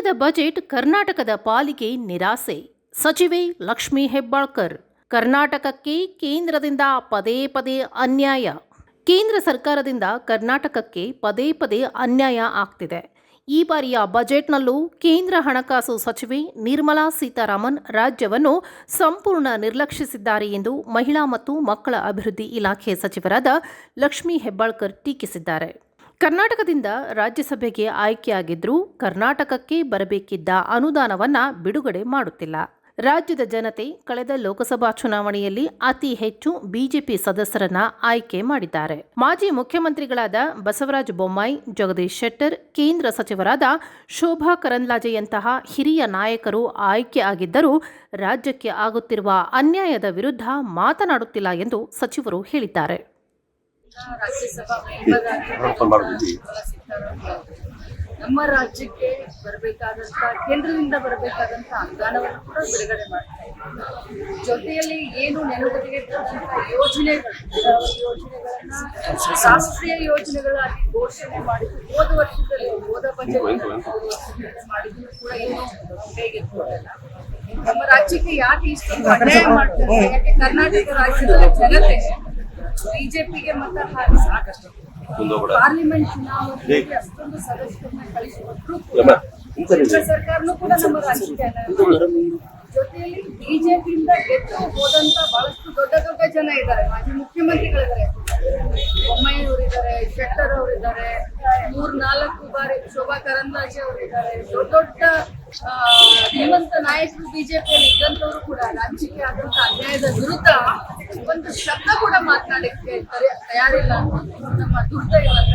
ಕೇಂದ್ರದ ಬಜೆಟ್ ಕರ್ನಾಟಕದ ಪಾಲಿಗೆ ನಿರಾಸೆ. ಸಚಿವೆ ಲಕ್ಷ್ಮೀ ಹೆಬ್ಬಾಳ್ಕರ್, ಕರ್ನಾಟಕಕ್ಕೆ ಕೇಂದ್ರದಿಂದ ಪದೇ ಪದೇ ಅನ್ಯಾಯ. ಕೇಂದ್ರ ಸರ್ಕಾರದಿಂದ ಕರ್ನಾಟಕಕ್ಕೆ ಪದೇ ಪದೇ ಅನ್ಯಾಯ ಆಗ್ತಿದೆ. ಈ ಬಾರಿಯ ಬಜೆಟ್ನಲ್ಲೂ ಕೇಂದ್ರ ಹಣಕಾಸು ಸಚಿವೆ ನಿರ್ಮಲಾ ಸೀತಾರಾಮನ್ ರಾಜ್ಯವನ್ನು ಸಂಪೂರ್ಣ ನಿರ್ಲಕ್ಷಿಸಿದ್ದಾರೆ ಎಂದು ಮಹಿಳಾ ಮತ್ತು ಮಕ್ಕಳ ಅಭಿವೃದ್ಧಿ ಇಲಾಖೆ ಸಚಿವರಾದ ಲಕ್ಷ್ಮೀ ಹೆಬ್ಬಾಳ್ಕರ್ ಟೀಕಿಸಿದ್ದಾರೆ. ಕರ್ನಾಟಕದಿಂದ ರಾಜ್ಯಸಭೆಗೆ ಆಯ್ಕೆಯಾಗಿದ್ರೂ ಕರ್ನಾಟಕಕ್ಕೆ ಬರಬೇಕಿದ್ದ ಅನುದಾನವನ್ನ ಬಿಡುಗಡೆ ಮಾಡುತ್ತಿಲ್ಲ. ರಾಜ್ಯದ ಜನತೆ ಕಳೆದ ಲೋಕಸಭಾ ಚುನಾವಣೆಯಲ್ಲಿ ಅತಿ ಹೆಚ್ಚು ಬಿಜೆಪಿ ಸದಸ್ಯರನ್ನ ಆಯ್ಕೆ ಮಾಡಿದ್ದಾರೆ. ಮಾಜಿ ಮುಖ್ಯಮಂತ್ರಿಗಳಾದ ಬಸವರಾಜ ಬೊಮ್ಮಾಯಿ, ಜಗದೀಶ್ ಶೆಟ್ಟರ್, ಕೇಂದ್ರ ಸಚಿವರಾದ ಶೋಭಾ ಕರಂದ್ಲಾಜೆಯಂತಹ ಹಿರಿಯ ನಾಯಕರು ಆಯ್ಕೆ ಆಗಿದ್ದರೂ ರಾಜ್ಯಕ್ಕೆ ಆಗುತ್ತಿರುವ ಅನ್ಯಾಯದ ವಿರುದ್ಧ ಮಾತನಾಡುತ್ತಿಲ್ಲ ಎಂದು ಸಚಿವರು ಹೇಳಿದ್ದಾರೆ. ರಾಜ್ಯಸಭಾ ನಮ್ಮ ರಾಜ್ಯಕ್ಕೆ ಬರಬೇಕಾದಂತ ಕೇಂದ್ರದಿಂದ ಬರಬೇಕಾದಂತ ಅನುದಾನವನ್ನು ಕೂಡ ಬಿಡುಗಡೆ ಮಾಡ್ತಾ ಇದ್ದಾರೆ. ಜೊತೆಯಲ್ಲಿ ಏನು ನೆನಪಿಗೆ ಯೋಜನೆಗಳು ಯೋಜನೆಗಳನ್ನ ರಾಷ್ಟ್ರೀಯ ಯೋಜನೆಗಳಾಗಿ ಘೋಷಣೆ ಮಾಡಿದ್ದು ಹೋದ ವರ್ಷದಲ್ಲಿ ಹೋದ ಬಜೆಟ್ ಮಾಡಿದ್ರು ಕೂಡ ಏನು ಹೇಗೆ ನಮ್ಮ ರಾಜ್ಯಕ್ಕೆ ಯಾಕೆ ಇಷ್ಟೊಂದು ಅನ್ಯಾಯ ಮಾಡ್ತಾರೆ ಯಾಕೆ ಕರ್ನಾಟಕ ರಾಜ್ಯದ ಜನತೆ ಬಿಜೆಪಿಗೆ ಮತ ಹಾಕಿ ಸಾಕಷ್ಟು. ಪಾರ್ಲಿಮೆಂಟ್ ಚುನಾವಣೆಯಲ್ಲಿ ಅಷ್ಟೊಂದು ಸದಸ್ಯರನ್ನ ಕೂಡ ಕೇಂದ್ರ ಸರ್ಕಾರನೂ ಕೂಡ ನಮ್ಮ ರಾಜ್ಯಕ್ಕೆ ಜೊತೆಯಲ್ಲಿ ಬಿಜೆಪಿಯಿಂದ ಗೆದ್ದು ಹೋದಂತ ಬಹಳಷ್ಟು ದೊಡ್ಡ ದೊಡ್ಡ ಜನ ಇದ್ದಾರೆ. ಮಾಜಿ ಮುಖ್ಯಮಂತ್ರಿಗಳಿದ್ದಾರೆ. ಬೊಮ್ಮಾಯಿಯವರಿದ್ದಾರೆ ಶೆಟ್ಟರ್ ಅವರಿದ್ದಾರೆ ಮೂರ್ ನಾಲ್ಕು ಬಾರಿ ಶೋಭಾ ಕರಂದ್ಲಾಜೆ ಅವರಿದ್ದಾರೆ. ದೊಡ್ಡ ದೊಡ್ಡ ಶ್ರೀಮಂತ ನಾಯಕರು ಬಿಜೆಪಿಯಲ್ಲಿ ಇದ್ದಂಥವ್ರು ಕೂಡ ರಾಜ್ಯಕ್ಕೆ ಆದಂತ ಅನ್ಯಾಯದ ವಿರುದ್ಧ ಒಂದು ಶಬ್ದ ಕೂಡ ಮಾತನಾಡಕ್ಕೆ ತಯಾರಿಲ್ಲ ನಮ್ಮ ದುರ್ದೈವ ಅಂತ